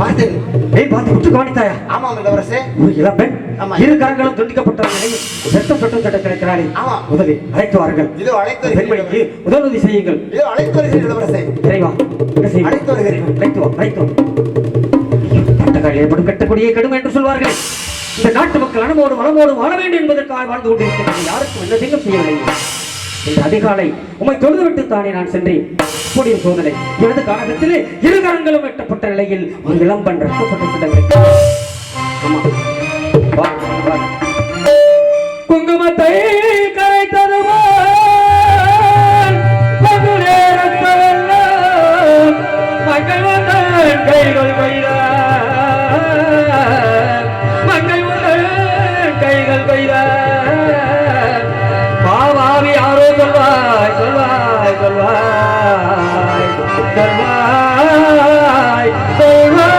பார்த்தேன் ஏய் பார்த்து உற்று கவனித்தாயா? ஆமாம் இளவரசே. ஒரு இளம்பெண் ஆமா. இரு கரங்களும் துண்டிக்கப்பட்ட நிலையில் ரத்தம் சொட்டும் சொட்ட கிடக்கிறாளே. ஆமா. முதலில் அழைத்து வாருங்கள். இதோ அழைத்து வருகிறேன் பெண்மணிக்கு உதவி செய்யுங்கள். இதோ அழைத்து வருகிறேன் இளவரசே. இறைவா என்ன செய்வது? அழைத்து வருகிறேன். அழைத்து வா அழைத்து வா. பட்டக்கால் ஏற்படும் கட்டக்கூடிய கடும் என்று சொல்வார்கள். இந்த நாட்டு மக்கள் அனமோடு வளமோடு வாழ வேண்டும் என்பதற்காக வாழ்ந்து கொண்டிருக்கிறது யாருக்கும் என்ன செய்யவில்லை? இந்த அதிகாலை உம்மை தொழுது விட்டு தானே நான் சென்றேன். கூடிய சோதனை. எனது காலகத்திலே இரு கரங்களும் வெட்டப்பட்ட நிலையில் ஒரு இளம்பன் ரத்தப்பட்ட ஆமா. Dharmai, Dharmai, Dharmai.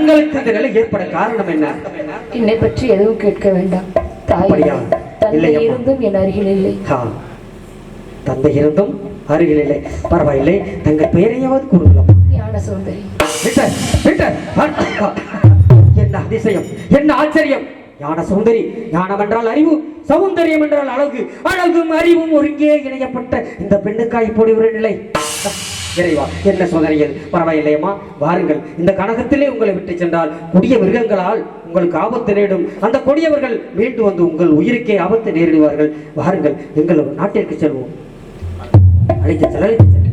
தங்களுக்கு இந்த நிலை ஏற்பட காரணம் என்ன? என்னை பற்றி எதுவும் கேட்க வேண்டாம்? தந்தை. இருந்தும் என் அருகில் இல்லை. தந்தை இருந்தும் அருகில் இல்லை. பரவாயில்லை தங்கள் பெயரையாவது கூறுங்களா ஞான சுந்தரி. என்ன அதிசயம் என்ன ஆச்சரியம். ஞான சுந்தரி ஞானம் என்றால் அறிவு சௌந்தரியம் என்றால் அழகு. அழகும் அறிவும் ஒருங்கே இணையப்பட்ட இந்த பெண்ணுக்காய் இப்படி ஒரு நிலை. இறைவா என்ன சோதனைகள்? பரவாயில்லையம்மா வாருங்கள். இந்த கனகத்திலே உங்களை விட்டு சென்றால் கொடிய மிருகங்களால் உங்களுக்கு ஆபத்து நேரிடும். அந்த கொடியவர்கள் மீண்டு வந்து உங்கள் உயிருக்கே ஆபத்து நேரிடுவார்கள். வாருங்கள் எங்கள் நாட்டிற்கு செல்வோம். அழைத்து செல்ல அழைத்து செல்ல.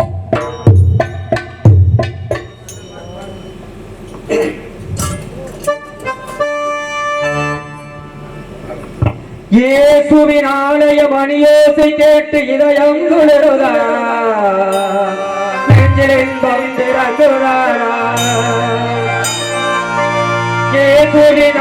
இயேசுவின் ஆலய மணியோசை கேட்டு இதயம் குளிருதா? நெஞ்சில் இன்பம் திறக்குதா இயேசுவின்